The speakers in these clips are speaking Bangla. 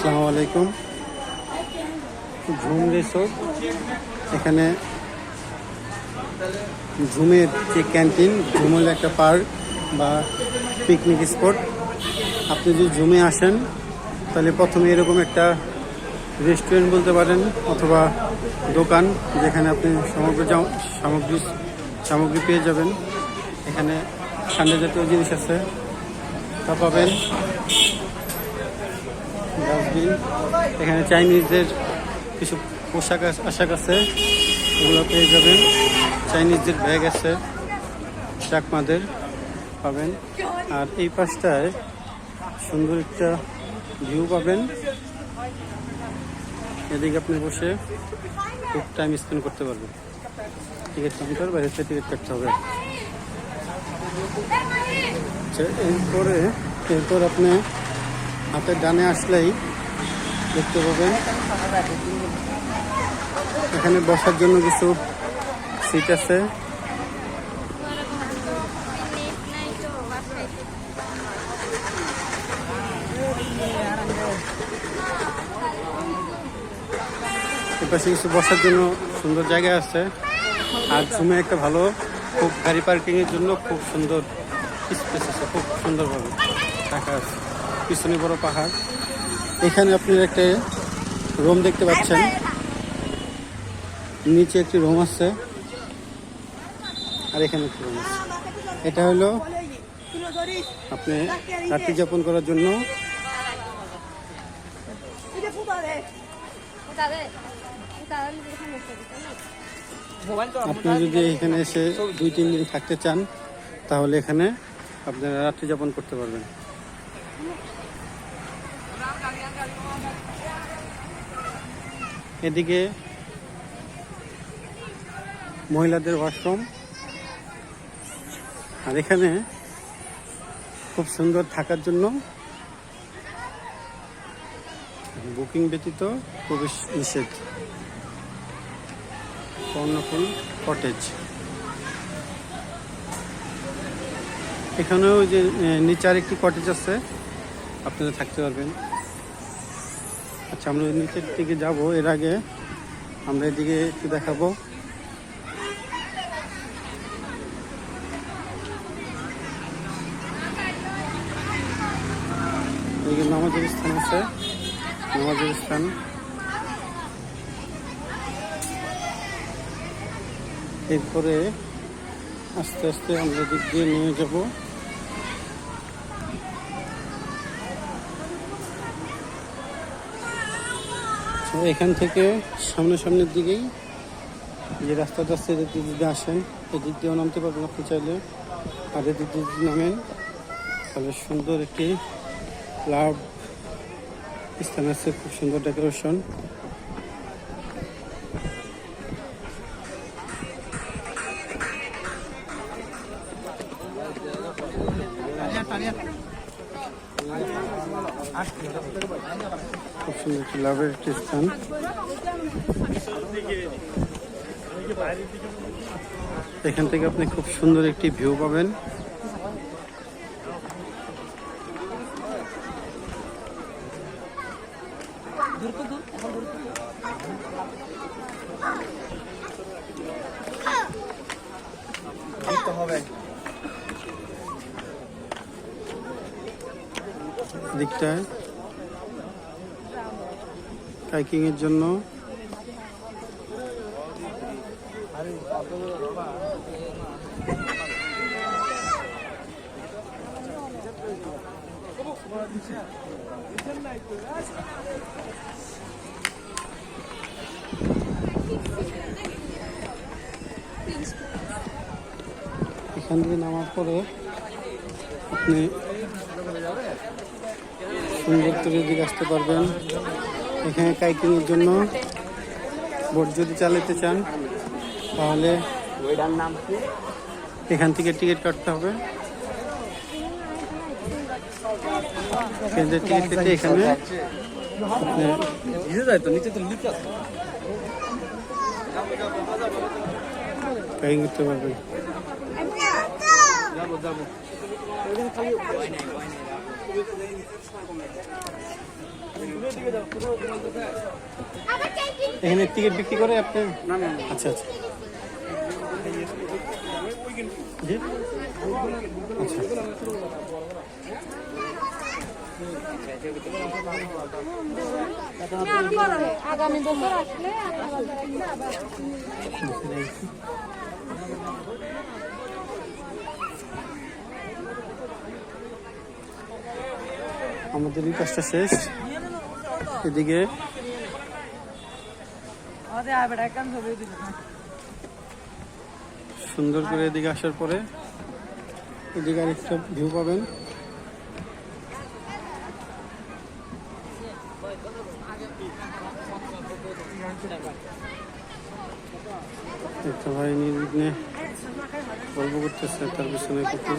আসসালামু আলাইকুম। ঝুম রিসোর্ট এখানে ঝুমের যে ক্যান্টিন, ঝুম হলো একটা পার্ক বা পিকনিক স্পট আপনি যদি ঝুমে আসেন, তাহলে প্রথমে এরকম একটা রেস্টুরেন্ট বলতে পারেন অথবা দোকান যেখানে আপনি সমগ্র সামগ্রী সামগ্রী পেয়ে যাবেন। এখানে ঠান্ডা জাতীয় জিনিস আছে। তা পাবেন এখানে চাইনিজদের কিছু পোশাক আশ- আশাক আছে, ওগুলো পেয়ে যাবেন। চাইনিজদের ব্যাগ আছে, চাকমাদের পাবেন। আর এই পাশটায় সুন্দর একটা ভিউ পাবেন। এদিকে আপনি বসে খুব টাইম স্পেন্ড করতে পারবেন। টিকিট কাউন্টার বাইরে থেকে টিকিট কাটতে হবে। আচ্ছা এরপরে এরপর আপনি হাতের ডানে আসলেই দেখতে পাবেন। এখানে বসার জন্য কিছু সিট আছে। এপাশে কিছু বসার জন্য সুন্দর জায়গা আছে। আর ঝুমে একটা ভালো, খুব গাড়ি পার্কিং এর জন্য খুব সুন্দর স্পেস আছে, খুব সুন্দরভাবে। রাখা আছে। পিছনে বড় পাহাড়। এখানে আপনি একটা রুম দেখতে পাচ্ছেন। নিচে একটি রুম আছে। আর এখানে একটি রুম আছে। এটা হলো আপনি রাত্রি যাপন করার জন্য। আপনি যদি এখানে এসে দুই, তিন দিন থাকতে চান, তাহলে এখানে আপনারা রাত্রি যাপন করতে পারবেন। এদিকে মহিলাদের ওয়াশরুম। আর এখানে খুব সুন্দর থাকার জন্য বুকিং ব্যতীত প্রবেশ নিষেধ। কর্ণফুল কটেজ এখানেও যে নিচে আর একটি কটেজ আছে। আপনারা থাকতে পারবেন। আচ্ছা আমরা নিচের দিকে যাব। এর আগে আমরা এদিকে একটু দেখাবো। এদিকে নামাজের স্থান আছে। নামাজের স্থান। এরপরে আস্তে আস্তে আমরা দিক দিয়ে নিয়ে যাব। এখান থেকে সামনে সামনের দিকেই যে রাস্তাটা আছে এদিক দিয়ে যদি আসেন এদিক দিয়েও নামতে পারবেন আপনি চাইলে। আর এদিক দিয়ে যদি নামেন। তাহলে সুন্দর একটি ক্লাব স্থান আছে, খুব সুন্দর ডেকোরেশন খুব সুন্দর একটি লাভের একটি স্থান। এখান থেকে আপনি খুব সুন্দর একটি ভিউ পাবেন। দিকটায় হাইকিং এর জন্য। এখান থেকে নামার পরে আপনি সুন্দর করে দিকে আসতে পারবেন। এখানে কাইকিং এর জন্য বোট যদি চালাতে চান তাহলে এখান থেকে টিকিট কাটতে হবে। কেন্দ্রের টিকিট কেটে এখানে কাইকিং করতে পারবেন। এখানে টিকিট বিক্রি করে আপনি? আচ্ছা আচ্ছা। আচ্ছা। আগামী বছর আসলে আমাদের এই কাজটা শেষ। এদিকে সুন্দর করে এদিকে আসার পরে এদিকে আরেকটা ভিউ পাবেন। একটা ভাই নির্বিঘ্নে গল্প করতেছে তার পিছনে কুকুর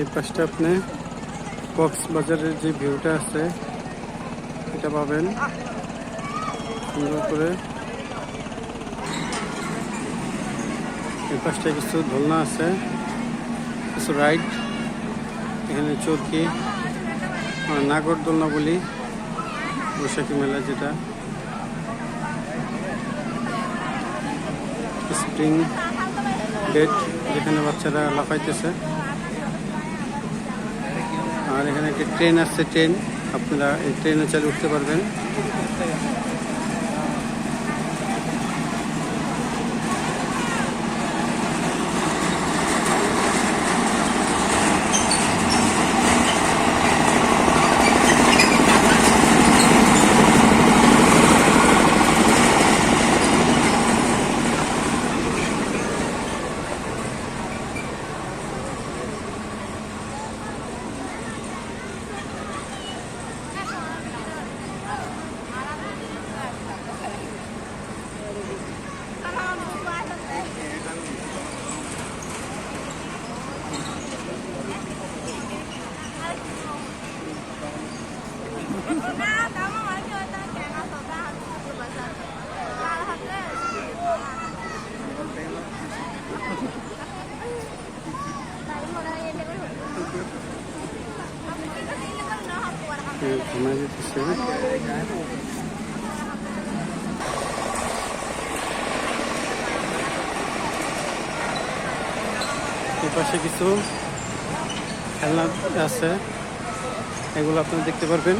এই পাশটা আপনি কক্সবাজারের যে ভিউটা আছে এটা পাবেন। সুন্দর করে। এই পাশটায় কিছু দোলনা আছে কিছু রাইড এখানে আহ, নাগর দোলনা বলি বৈশাখী মেলা যেটা। স্প্রিং ডেট যেখানে বাচ্চারা লাফাইতেছে। আর এখানে একটি ট্রেন আসছে ট্রেন। আপনারা এই ট্রেনে চালিয়ে উঠতে পারবেন। যেতেছে পাশে কিছু খেলনা আছে, এগুলো আপনারা দেখতে পারবেন।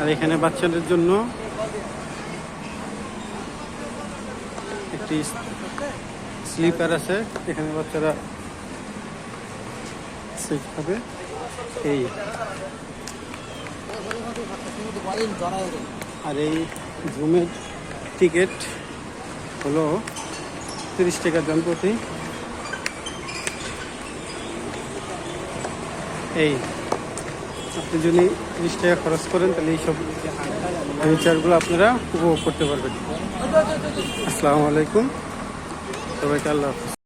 আর এখানে বাচ্চাদের জন্য একটি স্লিপার আছে, এখানে বাচ্চারা সেফ হবে। এই। আর এই রুমের টিকিট হলো তিরিশ টাকা দাম প্রতি। এই, আপনি যদি তিরিশ টাকা খরচ করেন, তাহলে এইসব ফিচারগুলো আপনারা উপভোগ করতে পারবেন। আসসালামু আলাইকুম। সবাইকে আল্লাহ